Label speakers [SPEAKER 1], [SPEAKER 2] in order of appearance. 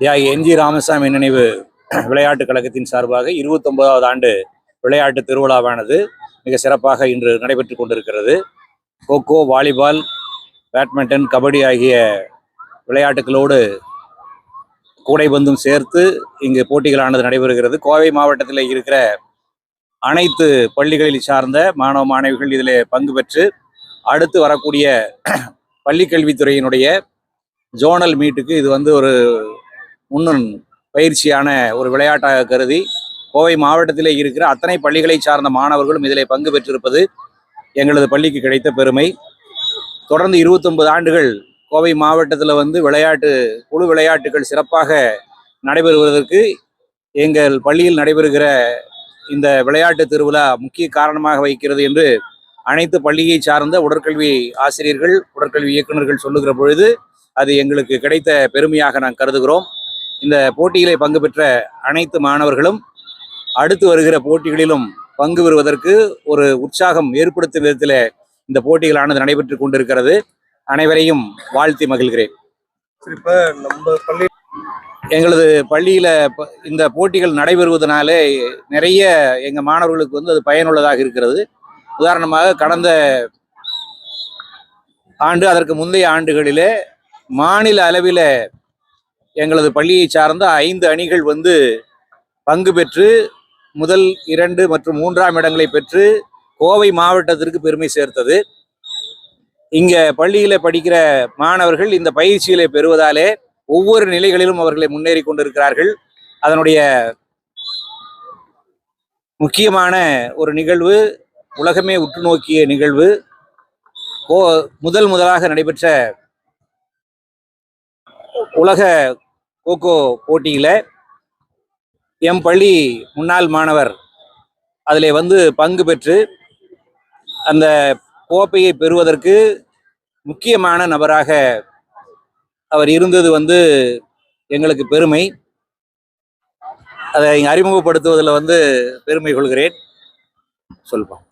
[SPEAKER 1] தியாகி என்ஜி ராமசாமி நினைவு விளையாட்டுக் கழகத்தின் சார்பாக இருபத்தொன்பதாவது ஆண்டு விளையாட்டு திருவிழாவானது மிக சிறப்பாக இன்று நடைபெற்று கொண்டிருக்கிறது. கோகோ வாலிபால் பேட்மிண்டன் கபடி ஆகிய விளையாட்டுகளோடு கூடைபந்தும் சேர்த்து இங்கு போட்டிகளானது நடைபெறுகிறது. கோவை மாவட்டத்தில் இருக்கிற அனைத்து பள்ளிகளில் சார்ந்த மாணவ மாணவிகள் இதில் பங்கு பெற்று அடுத்து வரக்கூடிய பள்ளிக்கல்வித்துறையினுடைய ஜோனல் மீட்டுக்கு இது வந்து ஒரு முன்னன் பயிற்சியான ஒரு விளையாட்டாக கருதி கோவை மாவட்டத்திலே இருக்கிற அத்தனை பள்ளிகளை சார்ந்த மாணவர்களும் இதில் பங்கு பெற்றிருப்பது எங்களது பள்ளிக்கு கிடைத்த பெருமை. தொடர்ந்து 29 ஆண்டுகள் கோவை மாவட்டத்தில் வந்து விளையாட்டு குழு விளையாட்டுகள் சிறப்பாக நடைபெறுவதற்கு எங்கள் பள்ளியில் நடைபெறுகிற இந்த விளையாட்டு திருவிழா முக்கிய காரணமாக வைக்கிறது என்று அனைத்து பள்ளியை சார்ந்த உடற்கல்வி ஆசிரியர்கள் உடற்கல்வி இயக்குநர்கள் சொல்லுகிற பொழுது அது எங்களுக்கு கிடைத்த பெருமையாக நாங்கள் கருதுகிறோம். இந்த போட்டியிலே பங்கு பெற்ற அனைத்து மாணவர்களும் அடுத்து வருகிற போட்டிகளிலும் பங்கு பெறுவதற்கு ஒரு உற்சாகம் ஏற்படுத்தும் விதத்தில் இந்த போட்டிகளானது நடைபெற்று கொண்டிருக்கிறது. அனைவரையும் வாழ்த்தி மகிழ்கிறேன்.
[SPEAKER 2] இப்ப நம்ம பள்ளி
[SPEAKER 1] எங்களது பள்ளியில இந்த போட்டிகள் நடைபெறுவதனாலே நிறைய எங்க மாணவர்களுக்கு வந்து அது பயனுள்ளதாக இருக்கிறது. உதாரணமாக கடந்த ஆண்டு அதற்கு முந்தைய ஆண்டுகளிலே மாநில அளவில் எங்களது பள்ளியை சார்ந்த ஐந்து அணிகள் வந்து பங்கு பெற்று முதல் இரண்டு மற்றும் மூன்றாம் இடங்களை பெற்று கோவை மாவட்டத்திற்கு பெருமை சேர்த்தது. இங்கே பள்ளியில் படிக்கிற மாணவர்கள் இந்த பயிற்சிகளை பெறுவதாலே ஒவ்வொரு நிலைகளிலும் அவர்களை முன்னேறி கொண்டிருக்கிறார்கள். அதனுடைய முக்கியமான ஒரு நிகழ்வு உலகமே உற்று நோக்கிய நிகழ்வு. கோ முதல் முதலாக நடைபெற்ற உலக கோகோ போட்டியில் எம் பள்ளி முன்னாள் மாணவர் அதில் வந்து பங்கு பெற்று அந்த கோப்பையை பெறுவதற்கு முக்கியமான நபராக அவர் இருந்தது வந்து எங்களுக்கு பெருமை. அதை அறிமுகப்படுத்துவதில் வந்து பெருமை கொள்கிறேன். சொல்போம்